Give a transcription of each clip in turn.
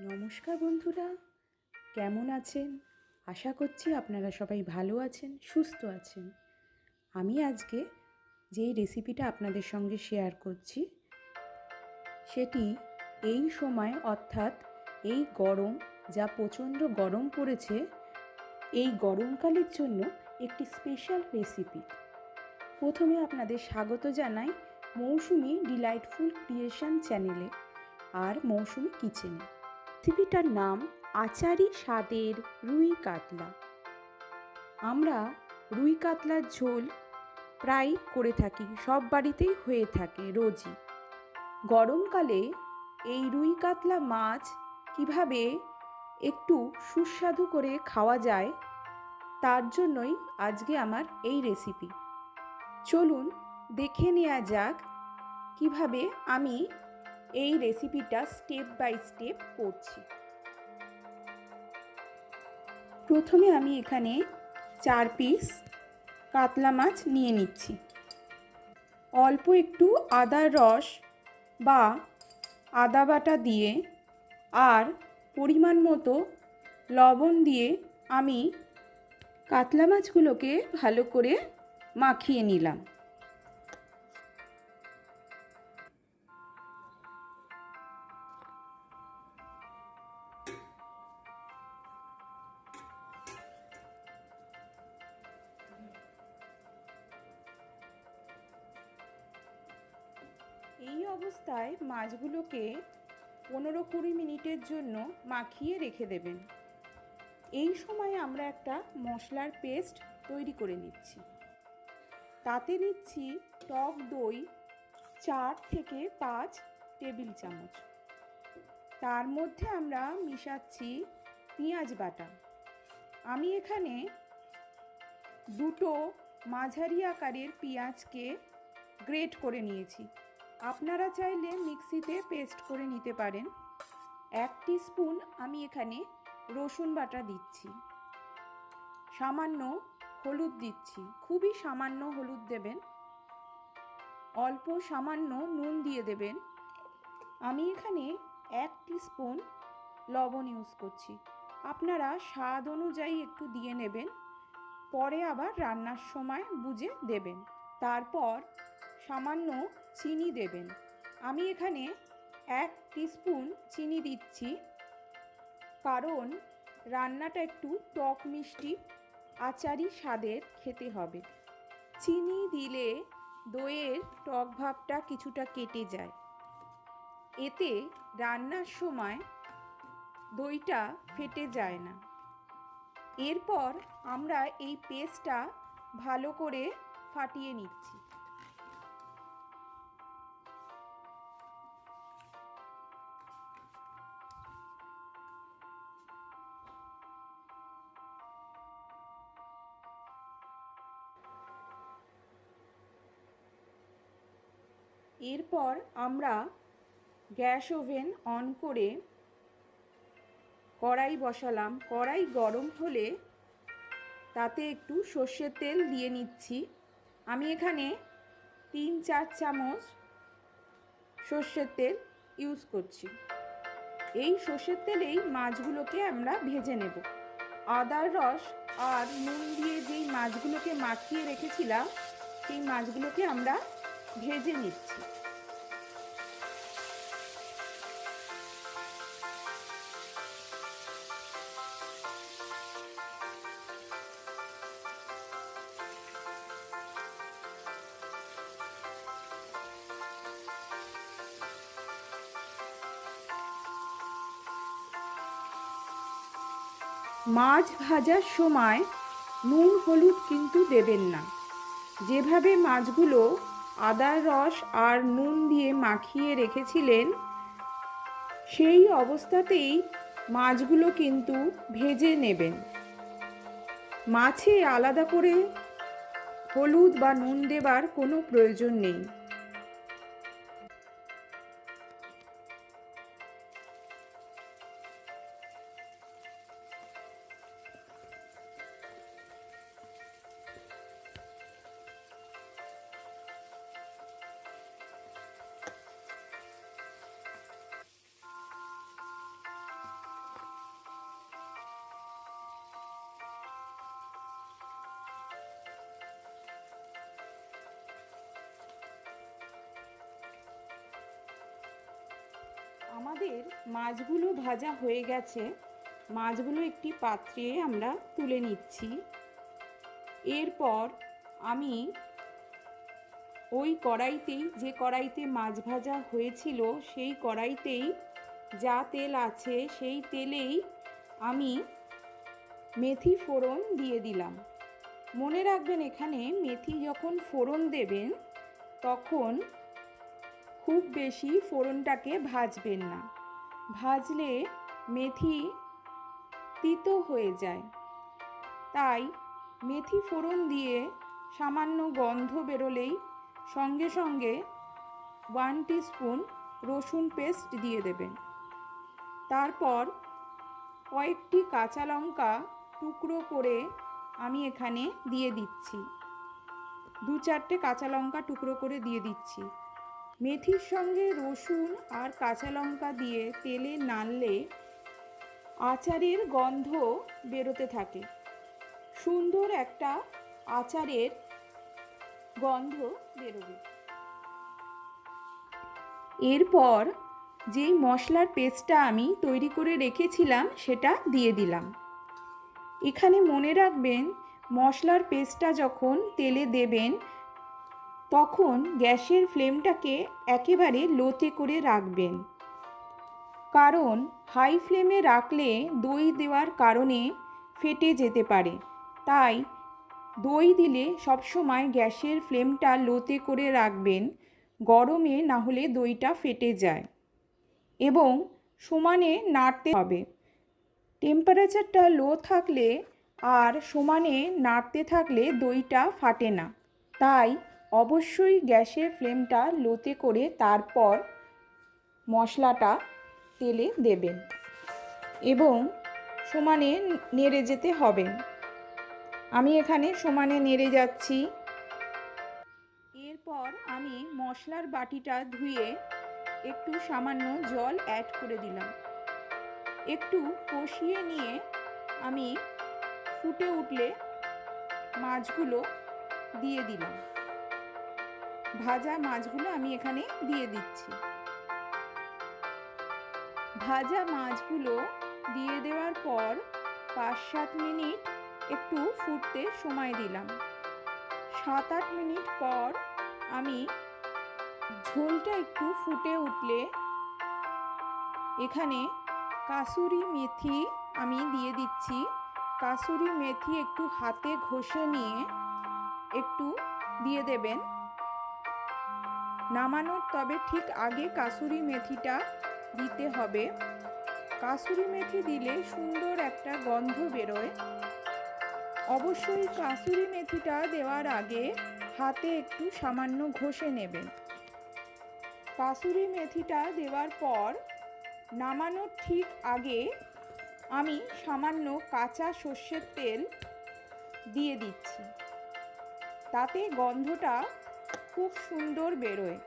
নমস্কার বন্ধুরা, কেমন আছেন? আশা করছি আপনারা সবাই ভালো আছেন, সুস্থ আছেন। আমি আজকে যেই রেসিপিটা আপনাদের সঙ্গে শেয়ার করছি, সেটি এই সময় অর্থাৎ এই গরম, যা প্রচণ্ড গরম পড়েছে, এই গরমকালের জন্য একটি স্পেশাল রেসিপি। প্রথমে আপনাদের স্বাগত জানাই মৌসুমি ডিলাইটফুল ক্রিয়েশন চ্যানেলে আর মৌসুমি কিচেনে। রেসিপিটার নাম আচারি স্বাদের রুই কাতলা। আমরা রুই কাতলার ঝোল প্রায় করে থাকি, সব বাড়িতেই হয়ে থাকে রোজই। গরমকালে এই রুই কাতলা মাছ কীভাবে একটু সুস্বাদু করে খাওয়া যায়, তার জন্যই আজকে আমার এই রেসিপি চলুন দেখে নেওয়া যাক কীভাবে আমি এই রেসিপিটা স্টেপ বাই স্টেপ করছি। প্রথমে আমি এখানে চার পিস কাতলা মাছ নিয়ে নিচ্ছি। অল্প একটু আদার রস বা আদা বাটা দিয়ে আর পরিমাণ মতো লবণ দিয়ে আমি কাতলা মাছগুলোকে ভালো করে মাখিয়ে নিলাম। মাছগুলোকে পনেরো কুড়ি মিনিটের জন্য মাখিয়ে রেখে দেবেন। এই সময় আমরা একটা মশলার পেস্ট তৈরি করে নিচ্ছি। তাতে নিচ্ছি টক দই চার থেকে পাঁচ টেবিল চামচ। তার মধ্যে আমরা মিশাচ্ছি পেঁয়াজ বাটা। আমি এখানে দুটো মাঝারি আকারের পেঁয়াজকে গ্রেট করে নিয়েছি। আপনারা চাইলে মিক্সিতে পেস্ট করে নিতে পারেন। এক স্পুন আমি এখানে রসুন বাটা দিচ্ছি। সামান্য হলুদ দিচ্ছি। খুবই সামান্য হলুদ দেবেন। অল্প সামান্য নুন দিয়ে দেবেন। আমি এখানে এক স্পুন লবণ ইউজ করছি। আপনারা স্বাদ অনুযায়ী একটু দিয়ে নেবেন। পরে আবার রান্নার সময় বুঝে দেবেন। তারপর সামান্য চিনি দেবেন। আমি এখানে এক স্পুন চিনি দিচ্ছি। কারণ রান্নাটা একটু টক মিষ্টি, আচারি স্বাদের খেতে হবে। চিনি দিলে দইয়ের টক ভাবটা কিছুটা কেটে যায়। এতে রান্নার সময় দইটা ফেটে যায় না। এরপর আমরা এই পেস্টটা ভালো করে ফাটিয়ে নিচ্ছি। এরপর আমরা গ্যাস ওভেন অন করে কড়াই বসালাম। কড়াই গরম হলে তাতে একটু সর্ষের তেল দিয়ে নিচ্ছি। আমি এখানে তিন চার চামচ সর্ষের তেল ইউজ করছি। এই সর্ষের তেলেই মাছগুলোকে আমরা ভেজে নেব। আদার রস আর নুন দিয়ে যেই মাছগুলোকে মাখিয়ে রেখেছিলাম, সেই মাছগুলোকে আমরা ভেজে নিচ্ছি। মাছ ভাজার সময় নুন হলুদ কিন্তু দেবেন না। যেভাবে মাছগুলো আদার রস আর নুন দিয়ে মাখিয়ে রেখেছিলেন, সেই অবস্থাতেই মাছগুলো কিন্তু ভেজে নেবেন। মাছে আলাদা করে হলুদ বা নুন দেবার কোনো প্রয়োজন নেই। আমাদের মাছগুলো ভাজা হয়ে গেছে। মাছগুলো একটি পাত্রে আমরা তুলে নিচ্ছি। এরপর আমি ওই কড়াইতেই, যে কড়াইতে মাছ ভাজা হয়েছিল, সেই কড়াইতেই যা তেল আছে, সেই তেলেই আমি মেথি ফোড়ন দিয়ে দিলাম। মনে রাখবেন এখানে মেথি যখন ফোড়ন দেবেন, তখন খুব বেশি ফোড়নটাকে ভাজবেন না। ভাজলে মেথি তিতো হয়ে যায়। তাই মেথি ফোড়ন দিয়ে সামান্য গন্ধ বেরোলেই সঙ্গে সঙ্গে ওয়ান স্পুন রসুন পেস্ট দিয়ে দেবেন। তারপর কয়েকটি কাঁচা লঙ্কা টুকরো করে আমি এখানে দিয়ে দিচ্ছি। দু চারটে কাঁচা লঙ্কা টুকরো করে দিয়ে দিচ্ছি। মেথির সঙ্গে রসুন আর কাঁচা লঙ্কা দিয়ে তেলে নাড়লে আচারের গন্ধ বেরোতে থাকে। সুন্দর একটা আচারের গন্ধ বেরোবে। এরপর যেই মশলার পেস্টটা আমি তৈরি করে রেখেছিলাম, সেটা দিয়ে দিলাম। এখানে মনে রাখবেন, মশলার পেস্টটা যখন তেলে দেবেন তখন গ্যাসের ফ্লেমটাকে একেবারে লোতে করে রাখবেন। কারণ হাই ফ্লেমে রাখলে দই দেওয়ার কারণে ফেটে যেতে পারে। তাই দই দিলে সবসময় গ্যাসের ফ্লেমটা লোতে করে রাখবেন, গরমে না হলে দইটা ফেটে যায়। এবং সমানে নাড়তে হবে। টেম্পারেচারটা লো থাকলে আর সমানে নাড়তে থাকলে দইটা ফাটে না। তাই অবশ্যই গ্যাসের ফ্লেমটা লোতে করে তারপর মশলাটা তেলে দেবেন এবং সমানে নেড়ে যেতে হবে। আমি এখানে সমানে নেড়ে যাচ্ছি। এরপর আমি মশলার বাটিটা ধুয়ে একটু সামান্য জল অ্যাড করে দিলাম। একটু কষিয়ে নিয়ে আমি ফুটে উঠলে মাছগুলো দিয়ে দিলাম। ভাজা মাছগুলো আমি এখানে দিয়ে দিচ্ছি। ভাজা মাছগুলো দিয়ে দেওয়ার পর পাঁচ সাত মিনিট একটু ফুটতে সময় দিলাম। সাত আট মিনিট পর আমি ঝোলটা একটু ফুটে উঠলে এখানে কাসুরি মেথি আমি দিয়ে দিচ্ছি। কাসুরি মেথি একটু হাতে ঘষে নিয়ে একটু দিয়ে দেবেন। নামানোর, তবে ঠিক আগে কাসুরি মেথিটা দিতে হবে। কাসুরি মেথি দিলে সুন্দর একটা গন্ধ বেরোয়। অবশ্যই কাসুরি মেথিটা দেওয়ার আগে হাতে একটু সামান্য ঘষে নেবেন। কাসুরি মেথিটা দেওয়ার পর নামানোর ঠিক আগে আমি সামান্য কাঁচা সর্ষের তেল দিয়ে দিচ্ছি। তাতে গন্ধটা খুব সুন্দর বেরোয়।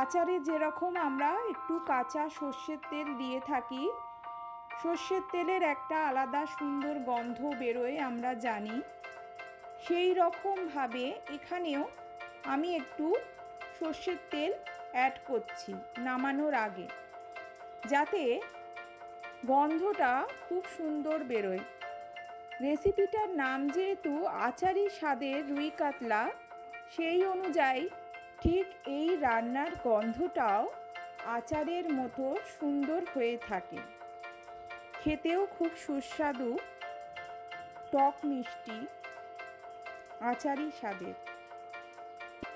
আচারে যেরকম আমরা একটু কাঁচা সর্ষের তেল দিয়ে থাকি, সর্ষের তেলের একটা আলাদা সুন্দর গন্ধ বেরোয় আমরা জানি। সেই রকমভাবে এখানেও আমি একটু সর্ষের তেল অ্যাড করছি নামানোর আগে, যাতে গন্ধটা খুব সুন্দর বেরোয়। রেসিপিটার নাম যেহেতু আচারি স্বাদের রুই কাতলা সেই অনুযায়ী ঠিক এই রান্নার গন্ধটাও আচারের মতো সুন্দর হয়ে থাকে। খেতেও খুব সুস্বাদু, টক মিষ্টি, আচারি স্বাদের।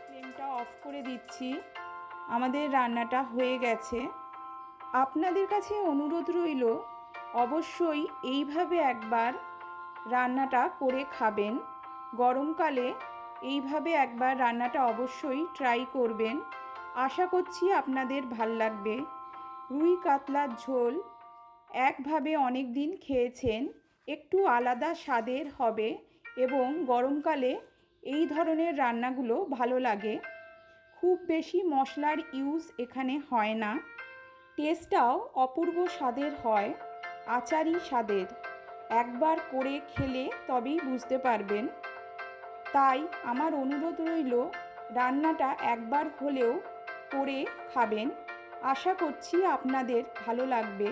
ফ্লেমটা অফ করে দিচ্ছি। আমাদের রান্নাটা হয়ে গেছে। আপনাদের কাছে অনুরোধ রইল, অবশ্যই এইভাবে একবার রান্নাটা করে খাবেন। গরমকালে এইভাবে একবার রান্নাটা অবশ্যই ট্রাই করবেন। আশা করছি আপনাদের ভালো লাগবে। রুই কাতলার ঝোল একভাবে অনেক দিন খেয়েছেন, একটু আলাদা স্বাদের হবে এবং গরমকালে এই ধরনের রান্নাগুলো ভালো লাগে। খুব বেশি মশলার ইউজ এখানে হয় না। টেস্টটাও অপূর্ব স্বাদের হয়, আচারি স্বাদের। একবার করে খেলে তবেই বুঝতে পারবেন। তাই আমার অনুরোধ রইল, রান্নাটা একবার হলেও করে খাবেন। আশা করছি আপনাদের ভালো লাগবে।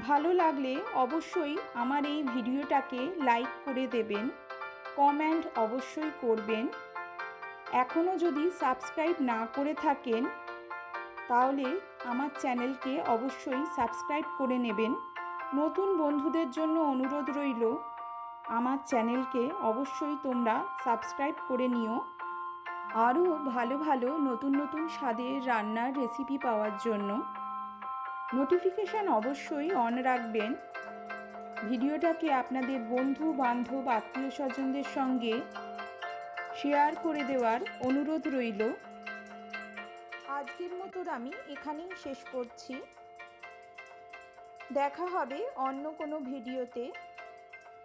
ভালো লাগলে অবশ্যই আমার এই ভিডিওটাকে লাইক করে দেবেন, কমেন্ট অবশ্যই করবেন। এখনও যদি সাবস্ক্রাইব না করে থাকেন, তাহলে আমার চ্যানেলকে অবশ্যই সাবস্ক্রাইব করে নেবেন। নতুন বন্ধুদের জন্য অনুরোধ রইল আমার চ্যানেলকে অবশ্যই তোমরা সাবস্ক্রাইব করে নিও। আরও ভালো ভালো নতুন নতুন স্বাদের রান্নার রেসিপি পাওয়ার জন্য। নোটিফিকেশান অবশ্যই অন রাখবেন। ভিডিওটাকে আপনাদের বন্ধু, বান্ধব, আত্মীয় স্বজনদের সঙ্গে শেয়ার করে দেওয়ার অনুরোধ রইল। আজকের মতো আমি এখানেই শেষ করছি। দেখা হবে অন্য কোনো ভিডিওতে।